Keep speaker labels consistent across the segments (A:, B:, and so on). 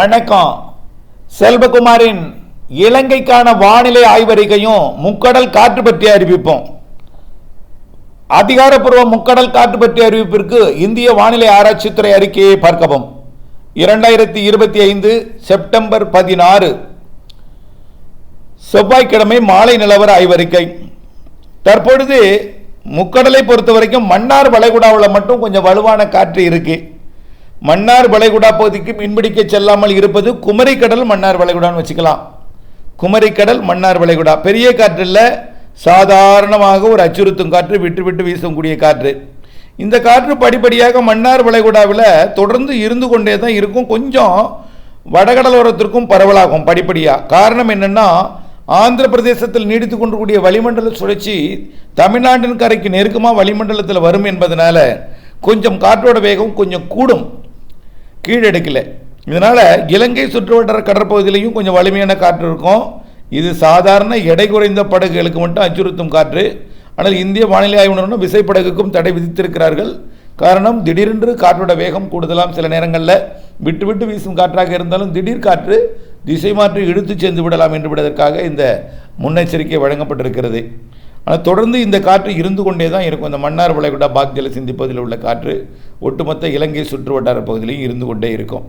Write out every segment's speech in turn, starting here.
A: வணக்கம். செல்வகுமாரின் இலங்கைக்கான வானிலை ஆய்வறிக்கையும் முக்கடல் காற்று பற்றி அறிவிப்போம். அதிகாரப்பூர்வ முக்கடல் காற்று பற்றிய அறிவிப்பிற்கு இந்திய வானிலை ஆராய்ச்சித்துறை அறிக்கையை பார்க்கவும். இரண்டாயிரத்தி இருபத்தி ஐந்து செப்டம்பர் பதினாறு செவ்வாய்க்கிழமை மாலை நிலவர ஆய்வறிக்கை. தற்பொழுது முக்கடலை பொறுத்த வரைக்கும் மன்னார் வளைகுடாவில் மட்டும் கொஞ்சம் வலுவான காற்று இருக்குது மன்னார் வளைகுடா பகுதிக்கு மீன்பிடிக்க செல்லாமல் இருப்பது குமரிக்கடல் மன்னார் வளைகுடான்னு வச்சுக்கலாம். குமரிக்கடல் மன்னார் வளைகுடா. பெரிய காற்றில் சாதாரணமாக ஒரு அச்சுறுத்தும் காற்று விட்டு விட்டு வீசக்கூடிய காற்று. இந்த காற்று படிப்படியாக மன்னார் வளைகுடாவில் தொடர்ந்து இருந்து கொண்டே தான் இருக்கும். கொஞ்சம் வடகடலோரத்திற்கும் பரவலாகும் படிப்படியாக காரணம் என்னென்னா ஆந்திர பிரதேசத்தில் நீடித்து கொண்டிருக்கூடிய வளிமண்டல சுழற்சி தமிழ்நாட்டின் கரைக்கு நெருக்கமாக வளிமண்டலத்தில் வரும் என்பதனால கொஞ்சம் காற்றோட வேகம் கொஞ்சம் கூடும். கீழெடுக்கலை. இதனால் இலங்கை சுற்றுவட்டார கடற்பகுதியிலையும் கொஞ்சம் வலிமையான காற்று இருக்கும். இது சாதாரண எடை குறைந்த படகுகளுக்கு மட்டும் அச்சுறுத்தும் காற்று. ஆனால் இந்திய வானிலை ஆய்வு நிறுவனம் விசைப்படகுக்கும் தடை விதித்திருக்கிறார்கள். காரணம் திடீரென்று காற்றோட வேகம் கூடுதலாம் சில நேரங்களில். விட்டு விட்டு வீசும் காற்றாக இருந்தாலும் திடீர் காற்று திசை மாற்றி இழுத்து சென்று விடலாம் என்று விடுவதற்காக இந்த முன்னெச்சரிக்கை வழங்கப்பட்டிருக்கிறது. ஆனால் தொடர்ந்து இந்த காற்று இருந்து கொண்டே தான் இருக்கும். இந்த மன்னார் வளைகுடா பாக் ஜலசிந்தி பகுதியில் உள்ள காற்று ஒட்டுமொத்த இலங்கை சுற்று வட்டார பகுதியிலையும் இருந்து கொண்டே இருக்கும்.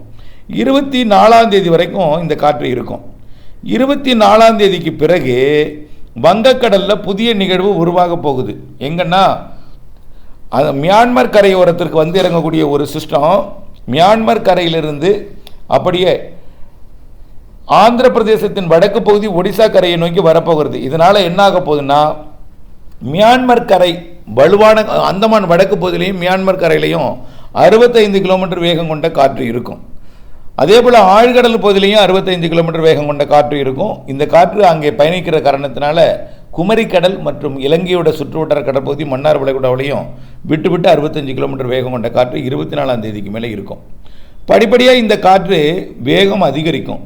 A: இருபத்தி நாலாம் தேதி வரைக்கும் இந்த காற்று இருக்கும். இருபத்தி நாலாம் தேதிக்கு பிறகு வங்கக்கடலில் புதிய நிகழ்வு உருவாக போகுது. எங்கன்னா அது மியான்மர் கரையோரத்திற்கு வந்து இறங்கக்கூடிய ஒரு சிஸ்டம் மியான்மர் கரையிலிருந்து அப்படியே ஆந்திர பிரதேசத்தின் வடக்கு பகுதி ஒடிசா கரையை நோக்கி வரப்போகிறது. இதனால் என்ன ஆக போகுதுன்னா மியான்மர் கரை வலுவான அந்தமான் வடக்கு பகுதியிலையும் மியான்மர் கரையிலையும் அறுபத்தைந்து கிலோமீட்டர் வேகம் கொண்ட காற்று இருக்கும். அதே போல் ஆழ்கடல் பகுதியிலையும் அறுபத்தைந்து கிலோமீட்டர் வேகம் கொண்ட காற்று இருக்கும். இந்த காற்று அங்கே பயணிக்கிற காரணத்தினால குமரிக்கடல் மற்றும் இலங்கையோட சுற்றுவட்டார கடற்பகுதி மன்னார் வளைகுடாவிலையும் விட்டு விட்டு அறுபத்தஞ்சு கிலோமீட்டர் வேகம் கொண்ட காற்று இருபத்தி நாலாம் தேதிக்கு மேலே இருக்கும். படிப்படியாக இந்த காற்று வேகம் அதிகரிக்கும்.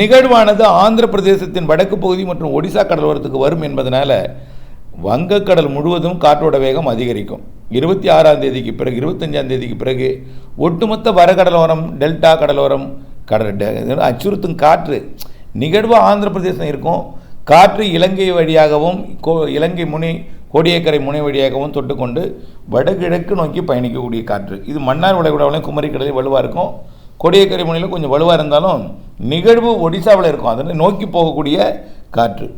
A: நிகழ்வானது ஆந்திர பிரதேசத்தின் வடக்கு பகுதி மற்றும் ஒடிசா கடலோரத்துக்கு வரும் என்பதனால வங்கக்கடல் முழுவதும் காற்றோட வேகம் அதிகரிக்கும். இருபத்தி ஆறாம் தேதிக்கு பிறகு இருபத்தஞ்சாம் தேதிக்கு பிறகு ஒட்டுமொத்த வடகடலோரம் டெல்டா கடலோரம் கடல் அச்சுறுத்தும் காற்று. நிகழ்வு ஆந்திர பிரதேசம் இருக்கும். காற்று இலங்கை வழியாகவும் கோ இலங்கை முனை கோடியக்கரை முனை வழியாகவும் தொட்டுக்கொண்டு வடகிழக்கு நோக்கி பயணிக்கக்கூடிய காற்று. இது மன்னார் வளைகுடாவிலையும் குமரிக்கடலையும் வலுவாக இருக்கும். கொடியக்கரை முனையில் கொஞ்சம் வலுவாக இருந்தாலும் நிகழ்வு ஒடிசாவில் இருக்கும். அதனை நோக்கி போகக்கூடிய காற்று.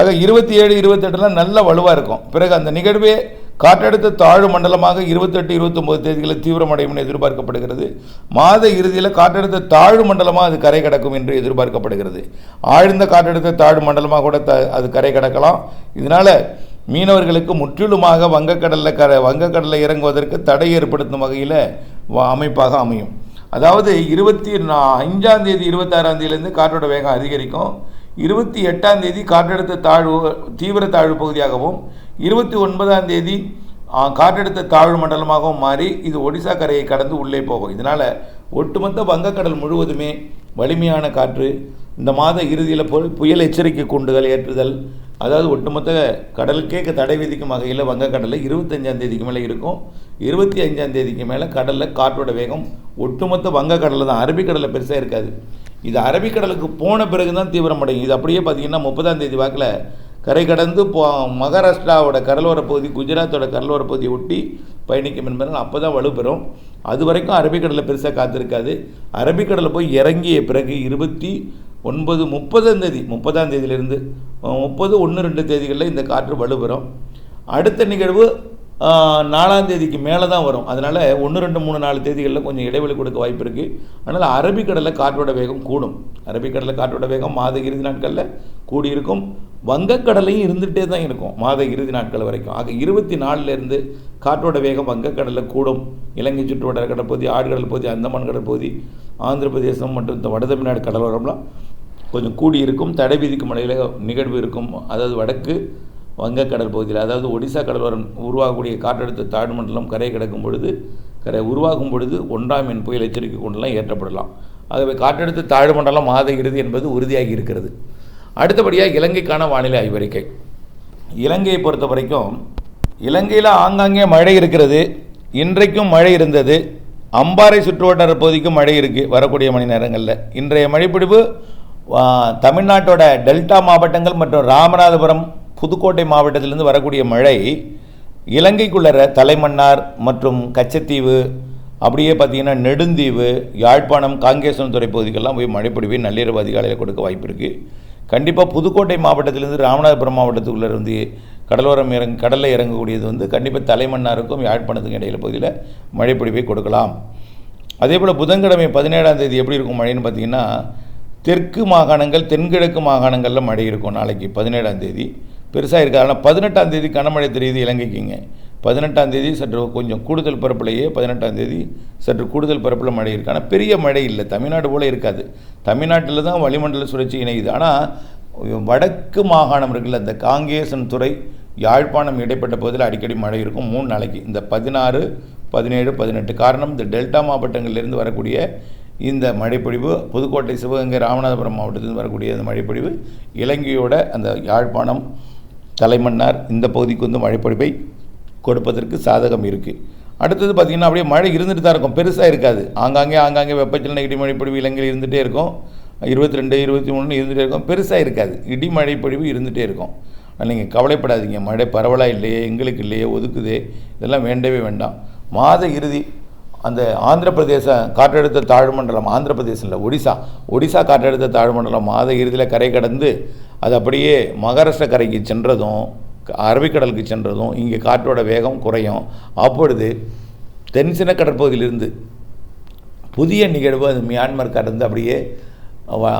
A: ஆக இருபத்தி ஏழு இருபத்தெட்டுலாம் நல்ல வலுவாக இருக்கும். பிறகு அந்த நிகழ்வே காற்றழுத்த தாழ்வு மண்டலமாக இருபத்தெட்டு இருபத்தொம்போது தேதிகளில் தீவிரமடையும் என எதிர்பார்க்கப்படுகிறது. மாத இறுதியில் காற்றழுத்த தாழ்வு மண்டலமாக அது கரை கடக்கும் என்று எதிர்பார்க்கப்படுகிறது. ஆழ்ந்த காற்றழுத்த தாழ்வு மண்டலமாக கூட த அது கரை கடக்கலாம். இதனால் மீனவர்களுக்கு முற்றிலுமாக வங்கக்கடலில் கரை வங்கக்கடலில் இறங்குவதற்கு தடை ஏற்படுத்தும் வகையில் அமைப்பாக அமையும். அதாவது இருபத்தி நா அஞ்சாம் தேதி இருபத்தாறாம் தேதியிலேருந்து காற்றோட வேகம் அதிகரிக்கும். இருபத்தி எட்டாம் தேதி காற்றழுத்த தாழ்வு தீவிர தாழ்வு பகுதியாகவும் இருபத்தி ஒன்பதாம் தேதி காற்றழுத்த தாழ்வு மண்டலமாகவும் மாறி இது ஒடிசா கரையை கடந்து உள்ளே போகும். இதனால் ஒட்டுமொத்த வங்கக்கடல் முழுவதுமே வலிமையான காற்று இந்த மாத இறுதியில் புயல் எச்சரிக்கை கூண்டுகள் ஏற்றுதல் அதாவது ஒட்டுமொத்த கடலுக்கே தடை விதிக்கும் வகையில் வங்கக்கடலில் இருபத்தஞ்சாம் தேதிக்கு மேலே இருக்கும். இருபத்தி அஞ்சாம் தேதிக்கு மேலே கடலில் காற்றோட வேகம் ஒட்டுமொத்த வங்கக்கடலில் தான். அரபிக்கடலில் பெருசாக இருக்காது. இது அரபிக்கடலுக்கு போன பிறகு தான் தீவிரமடையும் இது அப்படியே பார்த்தீங்கன்னா முப்பதாம் தேதி வாக்கில் கரை கடந்து போ மகாராஷ்டிராவோட கடலோர பகுதி குஜராத்தோட கடலோர பகுதியை ஒட்டி பயணிக்கும் என்பதால் அப்போ தான் வலுப்பெறும் அது வரைக்கும் அரபிக்கடலில் பெருசாக காத்திருக்காது. அரபிக்கடலில் போய் இறங்கிய பிறகு இருபத்தி ஒன்பது முப்பதாம் தேதி முப்பதாம் தேதியிலிருந்து முப்பது ஒன்று ரெண்டு தேதிகளில் இந்த காற்று வலுப்பெறும் அடுத்த நிகழ்வு நாலாம் தேதிக்கு மேலே தான் வரும். அதனால் ஒன்று ரெண்டு மூணு நாலு தேதிகளில் கொஞ்சம் இடைவெளி கொடுக்க வாய்ப்பு இருக்குது அதனால் அரபிக்கடலில் காற்றோட வேகம் கூடும். அரபிக்கடலில் காற்றோட வேகம் மாத இறுதி நாட்களில் கூடியிருக்கும் வங்கக்கடலையும் இருந்துகிட்டே தான் இருக்கும் மாத இறுதி நாட்கள் வரைக்கும். ஆக இருபத்தி நாலுலேருந்து காற்றோட வேகம் வங்கக்கடலில் கூடும். இலங்கை சுற்றுவட்டார கடற்பகுதி ஆழ்கடல் பகுதி அந்தமான் கடற்பகுதி ஆந்திர பிரதேசம் மற்றும் இந்த வட தமிழ்நாடு கடலோரம்லாம் கொஞ்சம் கூடி இருக்கும். தடை விதிக்கும் இடையில நிகழ்வு இருக்கும். அதாவது வடக்கு வங்கக்கடல் பகுதியில் அதாவது ஒடிசா கடலோரம் உருவாகக்கூடிய காற்றழுத்த தாழ்வு மண்டலம் கரை கிடக்கும் பொழுது கரை உருவாகும் பொழுது ஒன்றாம் எண் புயல் எச்சரிக்கை கொண்டெல்லாம் ஏற்றப்படலாம். ஆகவே காற்றழுத்த தாழ்வு மண்டலம் மாத இறுதி என்பது உறுதியாகி இருக்கிறது. அடுத்தபடியாக இலங்கைக்கான வானிலை ஆய்வறிக்கை. இலங்கையை பொறுத்த வரைக்கும் இலங்கையில் ஆங்காங்கே மழை இருக்கிறது இன்றைக்கும் மழை இருந்தது அம்பாறை சுற்றுவட்டார பகுதிக்கும் மழை இருக்குது வரக்கூடிய மணி நேரங்களில். இன்றைய மழைப்பிடிப்பு தமிழ்நாட்டோட டெல்டா மாவட்டங்கள் மற்றும் ராமநாதபுரம் புதுக்கோட்டை மாவட்டத்திலிருந்து வரக்கூடிய மழை இலங்கைக்குள்ளற தலைமன்னார் மற்றும் கச்சத்தீவு அப்படியே பார்த்தீங்கன்னா நெடுந்தீவு யாழ்ப்பாணம் காங்கேசன்துறை பகுதிக்கெல்லாம் போய் மழைப்பிடிவை நள்ளிரவு அதிகாலையில் கொடுக்க வாய்ப்பு இருக்குது கண்டிப்பாக புதுக்கோட்டை மாவட்டத்திலிருந்து ராமநாதபுரம் மாவட்டத்துக்குள்ளே இருந்து கடலோரம் இறங்க கடலில் இறங்கக்கூடியது வந்து கண்டிப்பாக தலைமன்னாருக்கும் யாழ்ப்பாணத்துக்கும் இடையில பகுதியில் மழைப்பிடிவை கொடுக்கலாம். அதே போல் புதன்கிழமை பதினேழாம் தேதி எப்படி இருக்கும் மழைன்னு பார்த்தீங்கன்னா தெற்கு மாகாணங்கள் தென்கிழக்கு மாகாணங்களில் மழை இருக்கும் நாளைக்கு பதினேழாம் தேதி. பெருசாக இருக்காது ஆனால் பதினெட்டாம் தேதி கனமழை தெரியுது இலங்கைக்குங்க. பதினெட்டாம் தேதி சற்று கொஞ்சம் கூடுதல் பரப்புலையே பதினெட்டாம் தேதி சற்று கூடுதல் பரப்பில் மழை இருக்குது ஆனால் பெரிய மழை இல்லை. தமிழ்நாடு போல் இருக்காது. தமிழ்நாட்டில் தான் வளிமண்டல சுழற்சி இணையுது. ஆனால் வடக்கு மாகாணம் இருக்குல்ல இந்த காங்கேசன் துறை யாழ்ப்பாணம் இடைப்பட்ட பகுதியில் அடிக்கடி மழை இருக்கும். மூணு நாளைக்கு. இந்த பதினாறு பதினேழு பதினெட்டு காரணம் இந்த டெல்டா மாவட்டங்களிலிருந்து வரக்கூடிய இந்த மழைப்பொழிவு புதுக்கோட்டை சிவகங்கை ராமநாதபுரம் மாவட்டத்திலிருந்து வரக்கூடிய அந்த மழைப்பொழிவு இலங்கையோட அந்த யாழ்ப்பாணம் தலைமன்னார் இந்த பகுதிக்கு வந்து மழைப்பொழிவை கொடுப்பதற்கு சாதகம் இருக்குது அடுத்தது பார்த்திங்கன்னா அப்படியே மழை இருந்துட்டு தான் இருக்கும். பெருசாக இருக்காது. ஆங்காங்கே ஆங்காங்கே வெப்பச்சலன இடி மழைப்பொழிவு இலங்கையில் இருந்துகிட்டே இருக்கும். இருபத்தி ரெண்டு இருபத்தி மூணு இருந்துகிட்டே இருக்கும். பெருசாக இருக்காது. இடி பொழிவு இருந்துகிட்டே இருக்கும். நீங்கள் கவலைப்படாதீங்க. மழை பரவலாக இல்லையே எங்களுக்கு இல்லையே ஒதுக்குதே. இதெல்லாம் வேண்டவே வேண்டாம். மாத இறுதி அந்த ஆந்திர பிரதேச காற்றழுத்த தாழ்மண்டலம் ஆந்திர பிரதேசம் இல்லை ஒடிசா. ஒடிசா காற்றழுத்த தாழ்மண்டலம் மாத இறுதியில் கரை கடந்து அது அப்படியே மகாராஷ்டிர கரைக்கு சென்றதும் அரபிக்கடலுக்கு சென்றதும் இங்கே காற்றோட வேகம் குறையும். அப்பொழுது தென்சின கடற்பகுதியிலிருந்து புதிய நிகழ்வு அது மியான்மர் கடந்து அப்படியே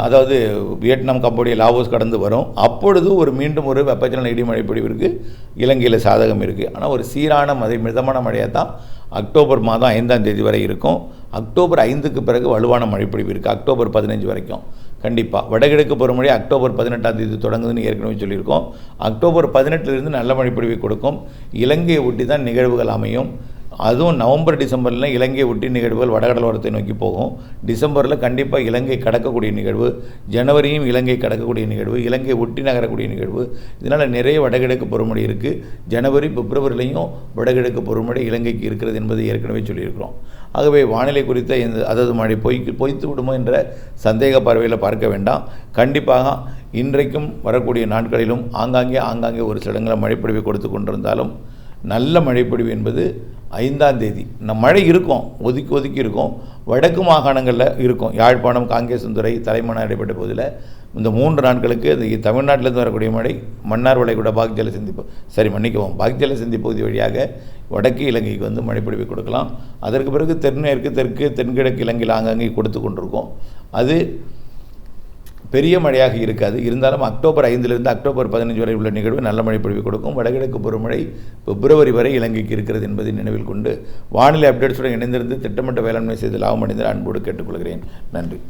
A: அதாவது வியட்நாம் கம்போடியா லாவோஸ் கடந்து வரும். அப்பொழுது ஒரு மீண்டும் ஒரு வெப்பச்சலன இடிமழை பிடிவிற்கு இலங்கையில் சாதகம் இருக்குது ஆனால் ஒரு சீரான மழை மிதமான மழையாக தான் அக்டோபர் மாதம் ஐந்தாம் தேதி வரை இருக்கும். அக்டோபர் ஐந்துக்கு பிறகு வலுவான மழைப்பொழிவு இருக்குது அக்டோபர் பதினஞ்சு வரைக்கும். கண்டிப்பாக வடகிழக்கு பருவமழை அக்டோபர் பதினெட்டாம் தேதி தொடங்குதுன்னு ஏற்கனவே சொல்லியிருக்கோம். அக்டோபர் பதினெட்டுலேருந்து நல்ல மழைப்பொழிவை கொடுக்கும். இலங்கையை ஒட்டி தான் நிகழ்வுகள் அமையும். அதுவும் நவம்பர் டிசம்பரில் இலங்கை ஒட்டி நிகழ்வுகள் வடகடலோரத்தை நோக்கி போகும். டிசம்பரில் கண்டிப்பாக இலங்கை கடக்கக்கூடிய நிகழ்வு ஜனவரியும் இலங்கை கடக்கக்கூடிய நிகழ்வு இலங்கை ஒட்டி நகரக்கூடிய நிகழ்வு. இதனால் நிறைய வடகிழக்கு பருவமழை இருக்குது ஜனவரி பிப்ரவரிலையும் வடகிழக்கு பருவமழை இலங்கைக்கு இருக்கிறது என்பதை ஏற்கனவே சொல்லியிருக்கிறோம். ஆகவே வானிலை குறித்த இந்த அதாவது மழை பொய் பொய்த்து விடுமோ என்ற சந்தேக பார்வையில் பார்க்க வேண்டாம். கண்டிப்பாக இன்றைக்கும் வரக்கூடிய நாட்களிலும் ஆங்காங்கே ஆங்காங்கே ஒரு சில இடங்களில் மழைப்பொழிவை கொடுத்து கொண்டிருந்தாலும் நல்ல மழைப்பொழிவு என்பது ஐந்தாம் தேதி நம் மழை இருக்கும் ஒதுக்கி ஒதுக்கி இருக்கும் வடக்கு மாகாணங்களில் இருக்கும். யாழ்ப்பாணம் காங்கேசந்துறை தலைமணம் இடைப்பட்ட போதில் இந்த மூன்று நாட்களுக்கு இது தமிழ்நாட்டிலேருந்து வரக்கூடிய மழை மன்னார் வளைகுடா பாக்ஜல சந்திப்பு சரி மன்னிக்கவும் பாக்ஜல சந்தி பகுதி வழியாக வடக்கு இலங்கைக்கு வந்து மழைப்பொழிவை கொடுக்கலாம். அதற்கு பிறகு தென்மேற்கு தெற்கு தென்கிழக்கு இலங்கையில் ஆங்காங்கே கொடுத்து கொண்டிருக்கோம். அது பெரிய மழையாக இருக்காது. இருந்தாலும் அக்டோபர் ஐந்திலிருந்து அக்டோபர் பதினஞ்சு வரை உள்ள நிகழ்வு நல்ல மழை பொழிவு கொடுக்கும். வடகிழக்கு பருவமழை பிப்ரவரி வரை இலங்கைக்கு இருக்கிறது என்பதை நினைவில் கொண்டு வானிலை அப்டேட்ஸுடன் இணைந்திருந்து திட்டமிட்ட வேளாண்மை செய்து லாபம் அடைந்து அன்போடு கேட்டுக்கொள்கிறேன். நன்றி.